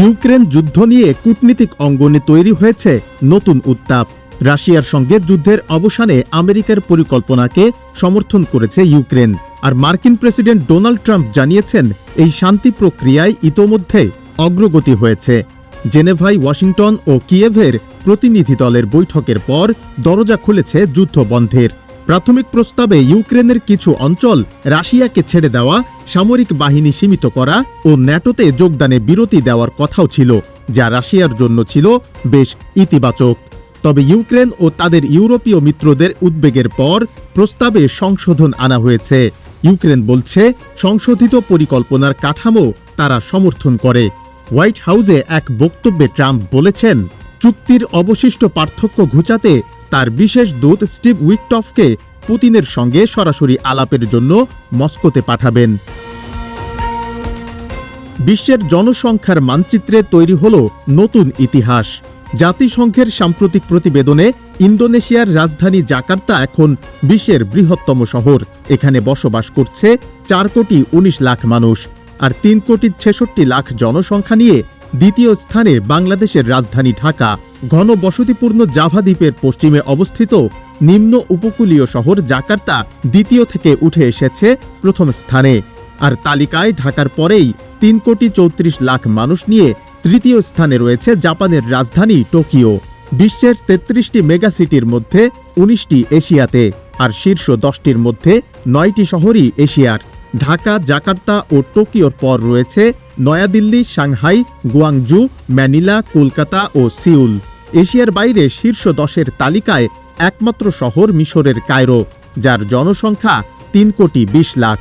Ukraine যুদ্ধ নিয়ে কূটনীতিক অঙ্গনে তৈরি হয়েছে নতুন উত্তাপ। রাশিয়ার সঙ্গে যুদ্ধের অবসানে আমেরিকার পরিকল্পনাকে সমর্থন করেছে ইউক্রেন। আর মার্কিন প্রেসিডেন্ট ডোনাল্ড ট্রাম্প জানিয়েছেন, এই শান্তি প্রক্রিয়ায় ইতোমধ্যে অগ্রগতি হয়েছে। জেনেভাই ওয়াশিংটন ও কিয়েভের প্রতিনিধি দলের বৈঠকের পর দরজা খুলেছে যুদ্ধ বন্ধের। প্রাথমিক প্রস্তাবে ইউক্রেনের কিছু অঞ্চল রাশিয়াকে ছেড়ে দেওয়া, সামরিক বাহিনী সীমিত করা ও ন্যাটোতে যোগদানে বিরতি দেওয়ার কথাও ছিল, যা রাশিয়ার জন্য ছিল বেশ ইতিবাচক। তবে ইউক্রেন ও তাদের ইউরোপীয় মিত্রদের উদ্বেগের পর প্রস্তাবে সংশোধন আনা হয়েছে। ইউক্রেন বলছে, সংশোধিত পরিকল্পনার কাঠামো তারা সমর্থন করে। হোয়াইট হাউসে এক বক্তব্যে ট্রাম্প বলেছেন, চুক্তির অবশিষ্ট পার্থক্য ঘুচাতে তার বিশেষ দূত স্টিভ উইকটফকে পুতিনের সঙ্গে সরাসরি আলাপের জন্য মস্কোতে পাঠাবেন। বিশ্বের জনসংখ্যার মানচিত্রে তৈরি হল নতুন ইতিহাস। জাতিসংঘের সাম্প্রতিক প্রতিবেদনে ইন্দোনেশিয়ার রাজধানী জাকার্তা এখন বিশ্বের বৃহত্তম শহর। এখানে বসবাস করছে চার কোটি উনিশ লাখ মানুষ আর তিন কোটি ছেষট্টি লাখ জনসংখ্যা নিয়ে দ্বিতীয় স্থানে বাংলাদেশের রাজধানী ঢাকা ঘন বসতিপূর্ণ জাভা দ্বীপের পশ্চিমে অবস্থিত নিম্ন উপকূলীয় শহর জাকার্তা দ্বিতীয় থেকে উঠে এসেছে প্রথম স্থানে। আর তালিকায় ঢাকার পরেই তিন কোটি চৌত্রিশ লাখ মানুষ নিয়ে তৃতীয় স্থানে রয়েছে জাপানের রাজধানী টোকিও। বিশ্বের তেত্রিশটি মেগাসিটির মধ্যে উনিশটি এশিয়াতে, আর শীর্ষ দশটির মধ্যে নয়টি শহরই এশিয়ার। ঢাকা, জাকার্তা ও টোকিওর পর রয়েছে New Delhi, Shanghai, Guangzhou, Manila, Kolkata ও সিউল। এশিয়ার বাইরে শীর্ষ দশের তালিকায় একমাত্র শহর মিশরের কায়রো, যার জনসংখ্যা তিন কোটি বিশ লাখ।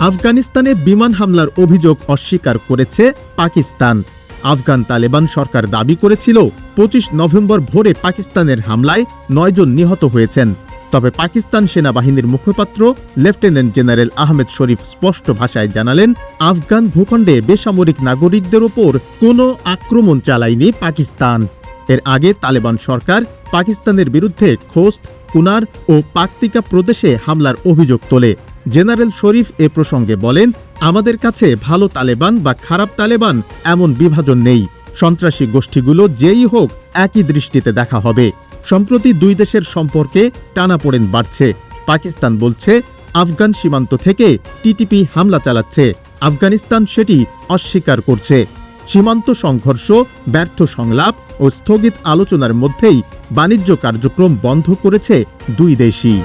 আফগানিস্তানে বিমান হামলার অভিযোগ অস্বীকার করেছে পাকিস্তান। আফগান তালেবান সরকার দাবি করেছিল, পঁচিশ নভেম্বর ভোরে পাকিস্তানের হামলায় নয়জন নিহত হয়েছেন। তবে পাকিস্তান সেনাবাহিনীর মুখপাত্র লেফটেন্যান্ট জেনারেল আহমেদ শরীফ স্পষ্ট ভাষায় জানালেন, আফগান ভূখণ্ডে বেসামরিক নাগরিকদের ওপর কোনো আক্রমণ চালায়নি পাকিস্তান। এর আগে তালেবান সরকার পাকিস্তানের বিরুদ্ধে খোস্ত, কুনার ও পাকতিকা প্রদেশে হামলার অভিযোগ তোলে। জেনারেল শরীফ এ প্রসঙ্গে বলেন, আমাদের কাছে ভালো তালেবান বা খারাপ তালেবান এমন বিভাজন নেই। সন্ত্রাসী গোষ্ঠীগুলো যেই হোক একই দৃষ্টিতে দেখা হবে। সম্প্রতি দুই দেশের সম্পর্কে টানাপোড়েন বাড়ছে। পাকিস্তান বলছে, আফগান সীমান্ত থেকে টিটিপি হামলা চালাচ্ছে। আফগানিস্তান সেটি অস্বীকার করছে। সীমান্ত সংঘর্ষ, ব্যর্থ সংলাপ ও স্থগিত আলোচনার মধ্যেই বাণিজ্য কার্যক্রম বন্ধ করেছে দুই দেশই।